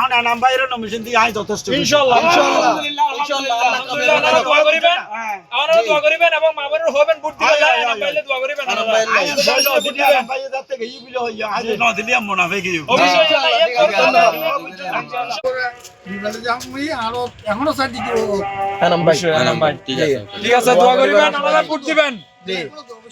এখন এনাম বাইরের নমিশন দিয়ে আই যথেষ্ট ইনশাআল্লাহ ইনশাআল্লাহ। ইনশাআল্লাহ আপনারা দোয়া করিবেন আপনারা দোয়া করিবেন এবং মা বোনের হবেন বুট দিবেন আয়। পাইলে দোয়া করিবেন এনাম বাইরে যাতে গিয়ে বিলো হইয়া আজ ন দিলি মুনাফে গিয়ে অবশ্যই ইনশাআল্লাহ, এটা ঠিক আছে, করতে হবে। আনাম ভাই আনাম ভাই। ঠিক আছে ঠিক আছে দোয়া করিবেন আপনারা বুট দিবেন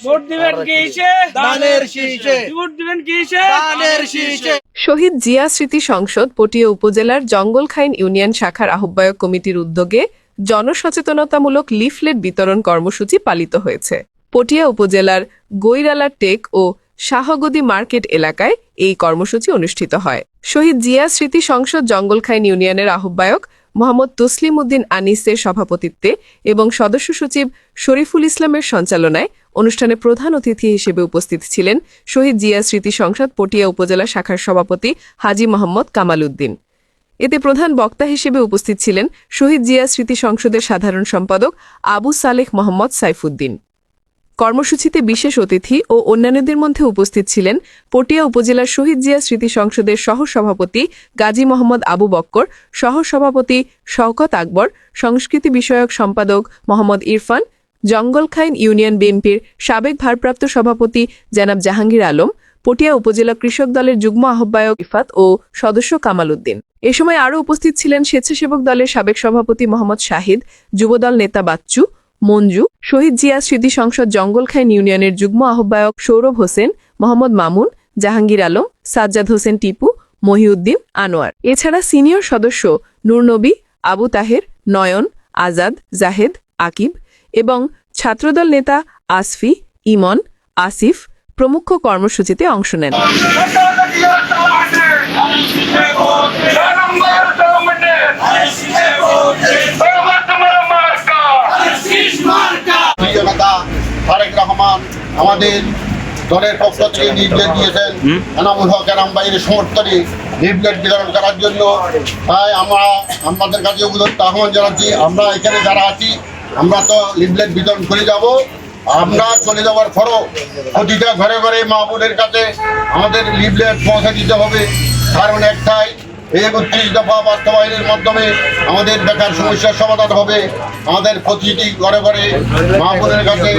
ভোট দিবেন কি হিসে দানের শীষে ভোট দিবেন কি হিসে দানের শীষে শহীদ জিয়া স্মৃতি সংসদ পটিয়া উপজেলার জঙ্গলখাইন ইউনিয়ন শাখার আহ্বায়ক কমিটির উদ্যোগে জনসচেতনতামূলক লিফলেট বিতরণ কর্মসূচি পালিত হয়েছে। পটিয়া উপজেলার গৈরালা টেক ও শাহগদি মার্কেট এলাকায় এই কর্মসূচি অনুষ্ঠিত হয়। শহীদ জিয়া স্মৃতি সংসদ জঙ্গলখাইন ইউনিয়নের আহ্বায়ক মোহাম্মদ তসলিম উদ্দিন আনিসের সভাপতিত্বে এবং সদস্য সচিব শরীফুল ইসলামের সঞ্চালনায় অনুষ্ঠানে প্রধান অতিথি হিসেবে উপস্থিত ছিলেন শহীদ জিয়া স্মৃতি সংসদ পটিয়া উপজেলা শাখার সভাপতি হাজী মোহাম্মদ কামাল উদ্দিন। এতে প্রধান বক্তা হিসেবে উপস্থিত ছিলেন শহীদ জিয়া স্মৃতি সংসদের সাধারণ সম্পাদক আবু সালেহ মোহাম্মদ সাইফুদ্দিন। কর্মসূচিতে বিশেষ অতিথি ও অন্যান্যদের মধ্যে উপস্থিত ছিলেন পটিয়া উপজেলার শহীদ জিয়া স্মৃতি সংসদের সহসভাপতি গাজী মোহাম্মদ আবু বক্কর, সহসভাপতি শওকত আকবর, সংস্কৃতি বিষয়ক সম্পাদক মোহাম্মদ ইরফান জঙ্গলখাইন ইউনিয়ন বিএনপির সাবেক ভারপ্রাপ্ত সভাপতি জনাব জাহাঙ্গীর আলম, পটিয়া উপজেলা কৃষক দলের যুগ্ম আহ্বায়ক ইফাত ও সদস্য কামাল উদ্দিন। এ সময় আরও উপস্থিত ছিলেন স্বেচ্ছাসেবক দলের সাবেক সভাপতি মোহাম্মদ শাহিদ, যুবদল নেতা বাচ্চু মঞ্জু শহীদ জিয়া স্মৃতি সংসদ জঙ্গলখাইন ইউনিয়নের যুগ্ম আহ্বায়ক সৌরভ হোসেন মোহাম্মদ মামুন জাহাঙ্গীর আলম সাজ্জাদ হোসেন টিপু মহিউদ্দিন আনোয়ার এছাড়া সিনিয়র সদস্য নূরনবী আবু তাহের নয়ন আজাদ জাহেদ আকিব এবং ছাত্রদল নেতা আসফি ইমন আসিফ প্রমুখ কর্মসূচিতে অংশ নেন আমাদের দলের পক্ষ থেকে নির্দেশ দিয়েছেন এনামুল হক এনাম বাইরের সমর্থনে লিফলেট বিতরণ করার জন্য। তাই আমরা আমাদের কাছে উপযুক্ত আহ্বান জানাচ্ছি আমরা এখানে যারা আছি আমরা তো লিফলেট বিতরণ করে যাব। আমরা চলে যাওয়ার পরও প্রতিটা ঘরে ঘরে মা বোনের কাছে আমাদের লিফলেট পৌঁছে দিতে হবে। কারণ একটাই এই একত্রিশ দফা বাস্তবায়নের মাধ্যমে আমাদের বেকার সমস্যার সমাধান হবে। আমাদের প্রতিটি ঘরে ঘরে মা বোনের কাছে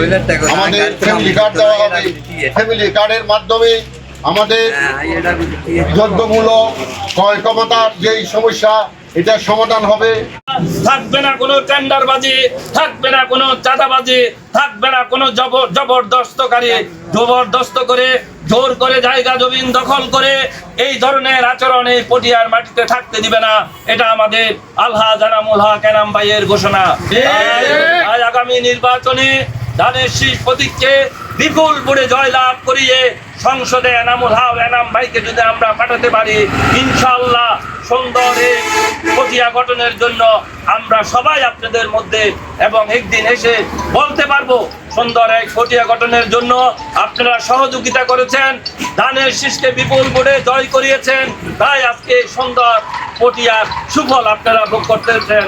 আমাদের ফ্যামিলি কার্ড দেওয়া হবে। ফ্যামিলি কার্ডের মাধ্যমে আমাদের দ্রব্যমূলক ক্রয় ক্ষমতার যেই সমস্যা এটা সমাধান হবে। থাকবে না কোনো টেন্ডারবাজি থাকবে না কোনো চাঁদাবাজি, থাকবে না কোনো জবর জবরদস্তকারী জবরদস্ত করে জোর করে জায়গা জমিন দখল করে এই ধরনের আচরণ এই পটিয়ার মাটিতে থাকতে দিবে না। এটা আমাদের আলহা জানামুল হক এনাম ভাইয়ের ঘোষণা। আজ আগামী নির্বাচনে ধানের শীষ প্রতীককে বিপুল ভোটে জয়লাভ করিয়ে সংসদে এনামুল হক এনাম ভাইকে যদি আমরা পাঠাতে পারি ইনশাল্লাহ সুন্দর এই পটিয়া গঠনের জন্য আমরা সবাই আপনাদের মধ্যে এবং একদিন এসে বলতে পারব সুন্দর এক ফটিয়া গঠনের জন্য আপনারা সহযোগিতা করেছেন। ধানের শীষকে বিপুল ভোটে জয় করিয়েছেন। তাই আজকে সুন্দর পটিয়ার সুফল আপনারা ভোগ করতেছেন।